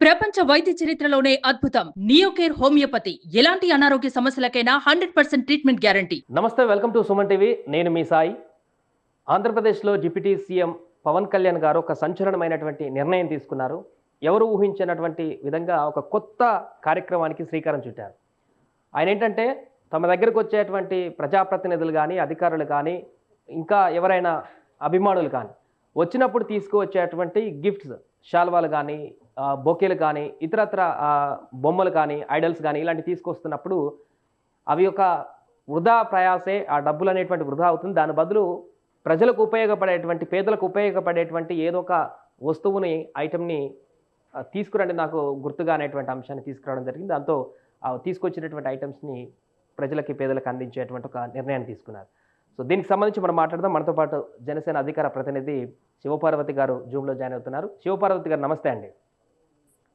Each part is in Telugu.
ప్రపంచ వైద్య చరిత్రలోనే అద్భుతం. Neocare homeopathy. ఎలాంటి అనారోగ్య సమస్యలకైనా హండ్రెడ్ పర్సెంట్ ట్రీట్మెంట్ గ్యారంటీ. నమస్తే వెల్కమ్ టు సుమన్ టీవీ. నేను మీ సాయి. ఆంధ్రప్రదేశ్లో డిప్యూటీ సీఎం పవన్ కళ్యాణ్ గారు ఒక సంచలనమైనటువంటి నిర్ణయం తీసుకున్నారు. ఎవరు ఊహించినటువంటి విధంగా ఒక కొత్త కార్యక్రమానికి శ్రీకారం చుట్టారు. ఆయన ఏంటంటే తమ దగ్గరకు వచ్చేటువంటి ప్రజాప్రతినిధులు కానీ అధికారులు కానీ ఇంకా ఎవరైనా అభిమానులు కానీ వచ్చినప్పుడు తీసుకువచ్చేటువంటి గిఫ్ట్స్. శాల్వాలు కానీ బొకేలు కానీ ఇతరత్ర బొమ్మలు కానీ ఐడల్స్ కానీ ఇలాంటివి తీసుకొస్తున్నప్పుడు అవి ఒక వృధా ప్రయాసే ఆ డబ్బులు అనేటువంటి వృధా అవుతుంది. దాని బదులు ప్రజలకు ఉపయోగపడేటువంటి పేదలకు ఉపయోగపడేటువంటి ఏదో ఒక వస్తువుని ఐటమ్ని తీసుకురండి నాకు గుర్తుగా అనేటువంటి అంశాన్ని తీసుకురావడం జరిగింది. దాంతో ఆ తీసుకొచ్చినటువంటి ఐటమ్స్ని ప్రజలకి పేదలకు అందించేటువంటి ఒక నిర్ణయాన్ని తీసుకున్నారు. సో దీనికి సంబంధించి మనం మాట్లాడదాం. మనతో పాటు జనసేన అధికార ప్రతినిధి శివపార్వతి గారు జూమ్లో జాయిన్ అవుతున్నారు. శివపార్వతి గారు నమస్తే అండి.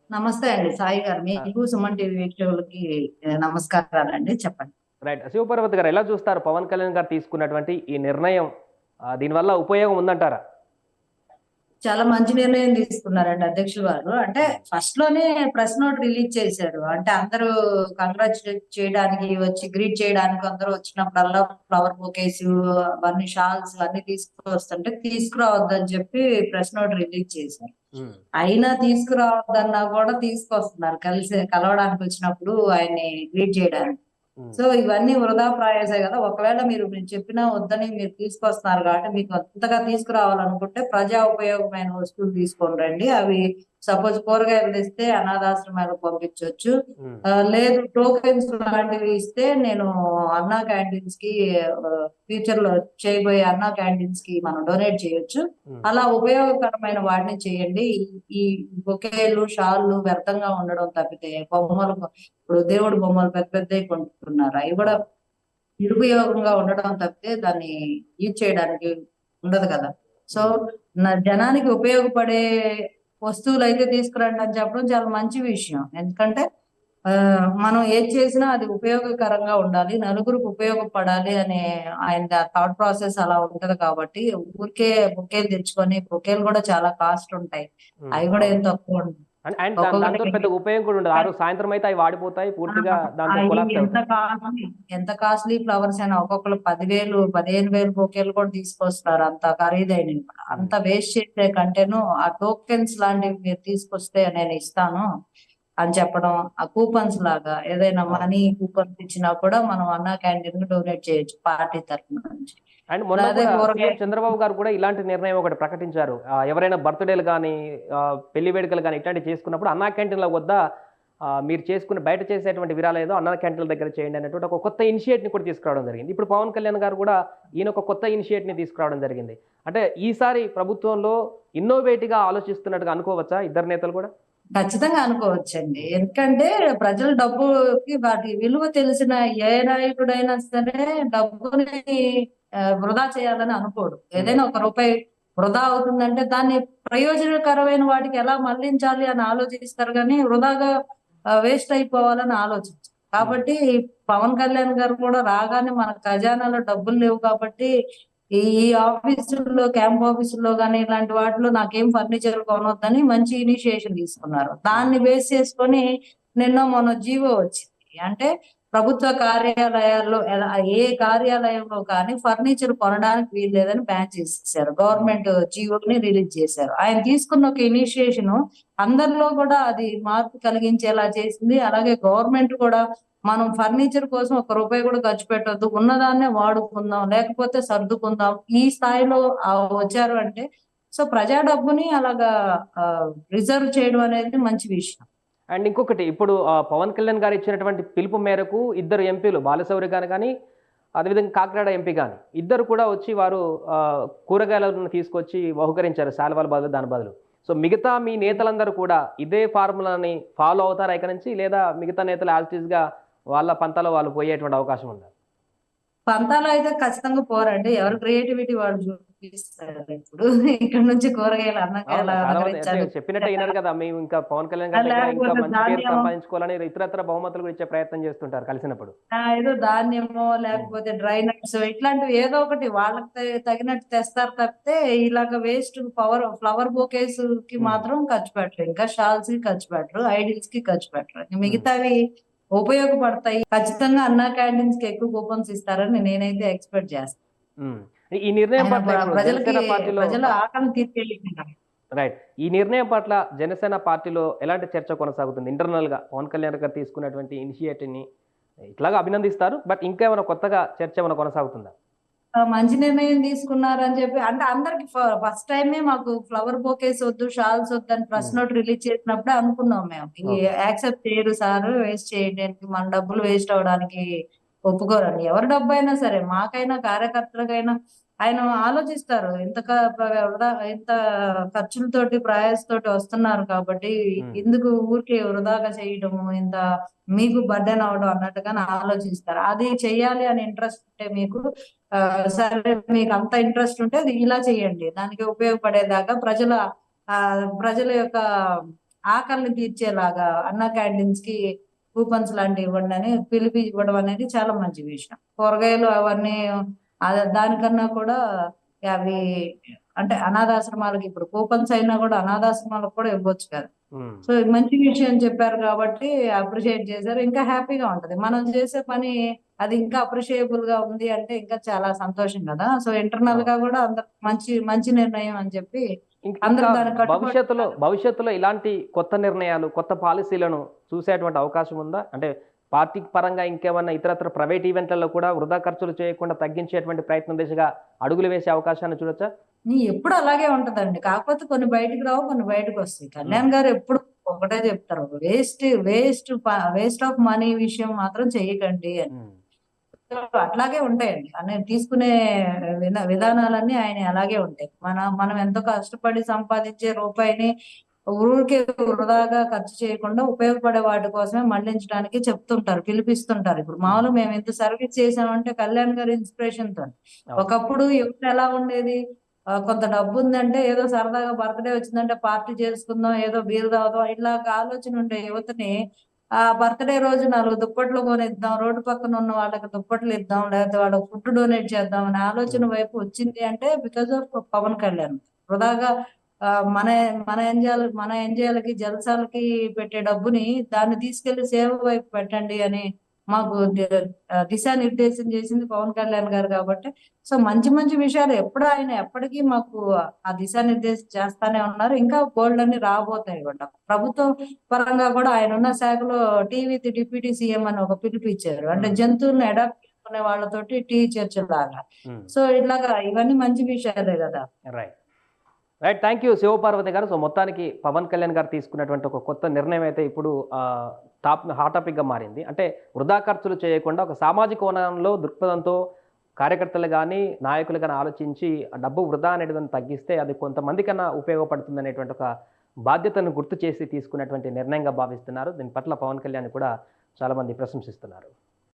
నమస్తే అండి సాయి గారు. మీకు సుమన్ టీవీ వీక్షకులకి ఏ, నమస్కారాలండి చెప్పండి. రైట్. శివపార్వతి గారు ఎలా చూస్తారు? పవన్ కళ్యాణ్ గారు తీసుకున్నటువంటి ఈ నిర్ణయం దీనివల్ల ఉపయోగం ఉందంటారా? చాలా మంచి నిర్ణయం తీసుకున్నారండి అధ్యక్షులు గారు. అంటే ఫస్ట్లోనే ప్రెస్ నోట్ రిలీజ్ చేశారు. అంటే అందరూ కంగ్రాచులేట్ చేయడానికి వచ్చి గ్రీట్ చేయడానికి అందరూ వచ్చినప్పుడల్లా ఫ్లవర్ బొకేస్ అవన్నీ షాల్స్ అన్ని తీసుకొస్తుంటే తీసుకురావద్దని చెప్పి ప్రెస్ నోట్ రిలీజ్ చేశారు. అయినా తీసుకురావద్దన్నా కూడా తీసుకొస్తున్నారు. కలిసి కలవడానికి వచ్చినప్పుడు ఆయన్ని గ్రీట్ చేయడానికి. సో ఇవన్నీ వృధా ప్రయాసే కదా. ఒకవేళ మీరు నేను చెప్పినా వద్దని మీరు తీసుకొస్తున్నారు కాబట్టి మీకు అంతగా తీసుకురావాలనుకుంటే ప్రజా ఉపయోగమైన వస్తువులు తీసుకొని రండి. అవి సపోజ్ కూరగాయలు తెస్తే అనాథాశ్రమాలకు పంపించవచ్చు లేదు టోకెన్స్ లాంటివి ఇస్తే నేను అన్నా క్యాంటీన్స్కి ఫ్యూచర్లో చేయబోయే అన్నా క్యాంటీన్స్కి మనం డొనేట్ చేయొచ్చు. అలా ఉపయోగకరమైన వాటిని చేయండి. ఈ- బొకేలు షాళ్ళు వ్యర్థంగా ఉండడం తప్పితే బొమ్మలు ఇప్పుడు దేవుడు బొమ్మలు పెద్ద పెద్దవి కొంటున్నారు. అవి కూడా నిరుపయోగంగా ఉండడం తప్పితే దాన్ని యూజ్ చేయడానికి ఉండదు కదా. సో నా జనానికి ఉపయోగపడే వస్తువులు అయితే తీసుకురండి అని చెప్పడం చాలా మంచి విషయం. ఎందుకంటే ఆ, మనం ఏది చేసినా అది ఉపయోగకరంగా ఉండాలి నలుగురికి ఉపయోగపడాలి అనే ఆయన థాట్ ప్రాసెస్ అలా ఉంటది కాబట్టి ఊరికే బొకేలు తెచ్చుకొని బొకేలు కూడా చాలా కాస్ట్ ఉంటాయి. అవి కూడా ఏం తక్కువ ఉండదు అండ్ దాంతో పెద్ద ఉపయోగం కూడా ఉండదు. ఆ రోజు సాయంత్రం అయితే అవి వాడిపోతాయి పూర్తిగా దాంతో ఎంత కాస్ట్లీ ఎంత కాస్ట్లీ ఫ్లవర్స్ అయినా ఒక్కొక్కరు పదివేలు పదిహేను వేలు బొకేలు కూడా తీసుకొస్తారు అంత ఖరీదైనవి కూడా. అంత వేస్ట్ చేసే కంటేను ఆ టోకెన్స్ లాంటివి మీరు తీసుకొస్తే నేను ఇస్తాను అని చెప్పడం ఆ కూపన్స్ లాగా ఏదైనా మనీ కూపన్స్ ఇచ్చినా కూడా మనం అన్నా క్యాంటీన్కి డొనేట్ చేయొచ్చు పార్టీ తరఫున నుంచి. అండ్ మొన్న చంద్రబాబు గారు కూడా ఇలాంటి నిర్ణయం ఒకటి ప్రకటించారు. ఎవరైనా బర్త్డేలు కానీ పెళ్ళి వేడుకలు కానీ ఇట్లాంటివి చేసుకున్నప్పుడు అన్నా క్యాంటీన్ల వద్ద మీరు చేసుకుని బయట చేసేటువంటి విరాలు ఏదో అన్నా క్యాంటీన్ల దగ్గర చేయండి అనేటువంటి ఒక కొత్త ఇనిషియేట్ని కూడా తీసుకురావడం జరిగింది. ఇప్పుడు పవన్ కళ్యాణ్ గారు కూడా ఈయన ఒక కొత్త ఇనిషియేట్ని తీసుకురావడం జరిగింది. అంటే ఈసారి ప్రభుత్వంలో ఇన్నోవేటివ్గా ఆలోచిస్తున్నట్టుగా అనుకోవచ్చా ఇద్దరు నేతలు కూడా? ఖచ్చితంగా అనుకోవచ్చండి. ఎందుకంటే ప్రజల డబ్బుకి వాటి విలువ తెలిసిన ఏ నాయకుడైనా సరే డబ్బుని వృధా చేయాలని అనుకోడు. ఏదైనా ఒక రూపాయి వృధా అవుతుందంటే దాన్ని ప్రయోజనకరమైన వాటికి ఎలా మళ్ళించాలి అని ఆలోచిస్తారు కానీ వృధాగా వేస్ట్ అయిపోవాలని ఆలోచించరు. కాబట్టి పవన్ కళ్యాణ్ గారు కూడా రాగానే మన ఖజానాలో డబ్బులు లేవు కాబట్టి ఈ ఆఫీసుల్లో క్యాంప్ ఆఫీసుల్లో కానీ ఇలాంటి వాటిలో నాకేం ఫర్నిచర్ కొనొద్దని మంచి ఇనిషియేషన్ తీసుకున్నారు. దాన్ని బేస్ చేసుకొని నిన్న మొన్న జీవో వచ్చింది. అంటే ప్రభుత్వ కార్యాలయాల్లో ఎలా ఏ కార్యాలయంలో కానీ ఫర్నిచర్ కొనడానికి వీలు లేదని బ్యాన్ చేసేసారు గవర్నమెంట్ జీవోని రిలీజ్ చేశారు. ఆయన తీసుకున్న ఒక ఇనిషియేషన్ అందరిలో కూడా అది మార్పు కలిగించేలా చేసింది. అలాగే గవర్నమెంట్ కూడా మనం ఫర్నిచర్ కోసం ఒక రూపాయి కూడా ఖర్చు పెట్టొద్దు. ఉన్నదాన్నే వాడుకుందాం లేకపోతే సర్దుకుందాం. ఈ స్థాయిలో వచ్చారు అంటే సో ప్రజా డబ్బుని అలాగా రిజర్వ్ చేయడం అనేది మంచి విషయం. అండ్ ఇంకొకటి ఇప్పుడు పవన్ కళ్యాణ్ గారు ఇచ్చినటువంటి పిలుపు మేరకు ఇద్దరు ఎంపీలు బాలశౌరి గారు కానీ అదేవిధంగా కాకినాడ ఎంపీ కానీ ఇద్దరు కూడా వచ్చి వారు కూరగాయలను తీసుకొచ్చి బహుకరించారు శాలవాల బదులు దాని బదులు. సో మిగతా మీ నేతలందరూ కూడా ఇదే ఫార్ములాని ఫాలో అవుతారా ఇక్కడ నుంచి? లేదా మిగతా నేతలు యాజ్గా వాళ్ళ పంతాలో వాళ్ళు పోయేటువంటి అవకాశం ఉందా? పంతాలో అయితే ఖచ్చితంగా పోరండి. ఎవరు క్రియేటివిటీ వాళ్ళు ఇస్తారు ఇప్పుడు. ఇక్కడ నుంచి కూరగాయలు అన్నం అవును, ఎలా చాలా మంది అంటే ధరించాలి చెప్పినట్టు అయినారు కదా మేము ఇంకా పవన్ కళ్యాణ్ గారి దగ్గర ఇంకా లేకపోతే మంచి పేరు ధాన్యం. సంపాదించుకోవాలని ఇతరత్ర బహుమతులు కూడా ఇచ్చే ప్రయత్నం చేస్తుంటారు కలిసినప్పుడు. ఏదో ధాన్యమో లేకపోతే డ్రై నట్స్ ఇట్లాంటివి ఏదో ఒకటి వాళ్ళకి తగినట్టు తెస్తారు తప్పితే ఇలాగ వేస్ట్ పవర్ ఫ్లవర్ బొకేస్కి. మాత్రం ఖర్చు పెట్టరు. ఇంకా షాల్స్కి ఖర్చు పెట్టరు ఐడిల్స్కి ఖర్చు పెట్టరు. మిగతావి ఉపయోగపడతాయి. ఖచ్చితంగా అన్నా క్యాంటీన్స్కి ఎక్కువ కూపన్స్ ఇస్తారని నేనైతే ఎక్స్పెక్ట్ చేస్తాను. ఈ నిర్ణయం పట్ల రైట్ ఈ నిర్ణయం పట్ల జనసేన పార్టీలో ఎలాంటి చర్చ కొనసాగుతుంది? ఇంటర్నల్గా పవన్ కళ్యాణ్ గారు తీసుకున్నటువంటి ఇనిషియేటివ్ని ఇట్లాగా అభినందిస్తారు. బట్ ఇంకా ఏమైనా కొత్తగా చర్చ ఏమైనా కొనసాగుతుందా? మంచి నిర్ణయం తీసుకున్నారు అని చెప్పి అంటే అందరికి ఫస్ట్ టైమే మాకు ఫ్లవర్ బొకేస్ వద్దు షాల్స్ వద్దు అని ప్రెస్ Hmm. నోట్ రిలీజ్ చేసినప్పుడే అనుకున్నాం మేము. Okay. యాక్సెప్ట్ చేయరు సార్ వేస్ట్ చేయడానికి మన డబ్బులు వేస్ట్ అవడానికి ఒప్పుకోరండి ఎవరి డబ్బు అయినా సరే మాకైనా కార్యకర్తలకైనా ఆయన ఆలోచిస్తారు. ఇంత ఇంత ఖర్చులతోటి ప్రయాసతోటి వస్తున్నారు కాబట్టి. ఎందుకు ఊరికే వృధాగా చేయడము ఇంత మీకు బర్డెన్ అవడం అన్నట్టుగానే ఆలోచిస్తారు. అది చెయ్యాలి అని ఇంట్రెస్ట్ ఉంటే మీకు సరే మీకు అంత ఇంట్రెస్ట్ ఉంటే అది ఇలా చేయండి దానికి ఉపయోగపడేదాకా ప్రజల ఆ ప్రజల యొక్క ఆకలిని తీర్చేలాగా అన్న క్యాంటీన్స్కి కూపన్స్ లాంటివి ఇవ్వండి అని పిలిపి ఇవ్వడం అనేది చాలా మంచి విషయం. కూరగాయలు అవన్నీ ఆ- దానికన్నా కూడా అవి అంటే అనాథాశ్రమాలకి ఇప్పుడు కూపన్స్ అయినా కూడా అనాథాశ్రమాలకు కూడా ఇవ్వచ్చు కదా. సో ఇది మంచి విషయం చెప్పారు కాబట్టి అప్రిషియేట్ చేశారు. ఇంకా హ్యాపీగా ఉంటది. మనం చేసే పని అది ఇంకా అప్రిషియబుల్గా ఉంది అంటే ఇంకా చాలా సంతోషం కదా. సో ఇంటర్నల్గా కూడా అందరు మంచి మంచి నిర్ణయం అని చెప్పి భవిష్యత్తులో. భవిష్యత్తులో ఇలాంటి కొత్త నిర్ణయాలు కొత్త పాలసీలను చూసేటువంటి అవకాశం ఉందా? అంటే పార్టీ పరంగా ఇంకేమన్నా ఇతరత్ర ప్రైవేట్ ఈవెంట్లలో కూడా వృధా ఖర్చులు చేయకుండా తగ్గించేటువంటి ప్రయత్నం దిశగా అడుగులు వేసే అవకాశాన్ని చూడొచ్చా? నీ ఎప్పుడు అలాగే ఉంటదండి. కాకపోతే కొన్ని బయటికి రావు కొన్ని బయటకు వస్తాయి. కళ్యాణ్ గారు ఎప్పుడు ఒకటే చెప్తారు. Waste waste waste of money విషయం మాత్రం చేయకండి అని. అట్లాగే ఉంటాయండి. అనే తీసుకునే విధా- విధానాలన్నీ ఆయన అలాగే ఉంటాయి. మన మనం ఎంతో కష్టపడి సంపాదించే రూపాయిని ఊరికే వృధాగా ఖర్చు చేయకుండా ఉపయోగపడే వాటి కోసమే మళ్ళించడానికి చెప్తుంటారు పిలిపిస్తుంటారు. ఇప్పుడు మామూలు మేము ఎంత సర్వీస్ చేసామంటే కళ్యాణ్ గారి ఇన్స్పిరేషన్తో ఒకప్పుడు యువత ఎలా ఉండేది? కొంత డబ్బు ఉందంటే ఏదో సరదాగా బర్త్డే వచ్చిందంటే పార్టీ చేసుకుందాం ఏదో బీరు తాగుదాం ఇట్లా ఆలోచన ఉండే యువతని ఆ బర్త్డే రోజు నాలుగు దుప్పట్లు కొనిద్దాం రోడ్డు పక్కన ఉన్న వాళ్ళకి దుప్పట్లు ఇద్దాం లేకపోతే వాళ్ళకి ఫుడ్ డొనేట్ చేద్దాం అనే ఆలోచన వైపు వచ్చింది అంటే బికాస్ ఆఫ్ పవన్ కళ్యాణ్. వృధాగా మన మన ఎంజాయ్ మన ఎంజాయ్లకి జలసాలకి పెట్టే డబ్బుని దాన్ని తీసుకెళ్ళి సేవ వైపు పెట్టండి అని మాకు దిశానిర్దేశం చేసింది పవన్ కళ్యాణ్ గారు కాబట్టి. సో మంచి మంచి విషయాలు ఎప్పుడు ఆయన ఎప్పటికీ మాకు ఆ దిశానిర్దేశం చేస్తానే ఉన్నారు. ఇంకా గోల్డ్ అన్ని రాబోతాయి కూడా. ప్రభుత్వం పరంగా కూడా ఆయన ఉన్న శాఖలో టీవీ డిప్యూటీ సీఎం అని ఒక పిలుపు ఇచ్చారు. అంటే. జంతువులను అడాప్ట్ చేసుకునే వాళ్ళతోటి టీ చర్చ లాగా ఉమ్. సో ఇట్లాగా ఇవన్నీ మంచి విషయాలే కదా. Right. Right thank you Shivaparvathi garu. So మొత్తానికి పవన్ కళ్యాణ్ గారు తీసుకున్నటువంటి ఒక కొత్త నిర్ణయం అయితే ఇప్పుడు టాప్ హాట్ టాపిక్గా మారింది. అంటే వృధా ఖర్చులు చేయకుండా ఒక సామాజిక కోణంలో దృక్పథంతో కార్యకర్తలు కానీ నాయకులు కానీ ఆలోచించి డబ్బు వృధా అనేటువంటి తగ్గిస్తే అది కొంతమంది కన్నా ఉపయోగపడుతుంది అనేటువంటి ఒక బాధ్యతను గుర్తు చేసి తీసుకున్నటువంటి నిర్ణయంగా భావిస్తున్నారు. దీని పట్ల పవన్ కళ్యాణ్ కూడా చాలామంది ప్రశంసిస్తున్నారు.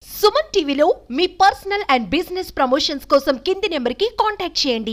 సుమన్ టీవీలో మీ పర్సనల్ అండ్ బిజినెస్ ప్రమోషన్స్ కోసం కింది నెంబర్కి కాంటాక్ట్ చేయండి.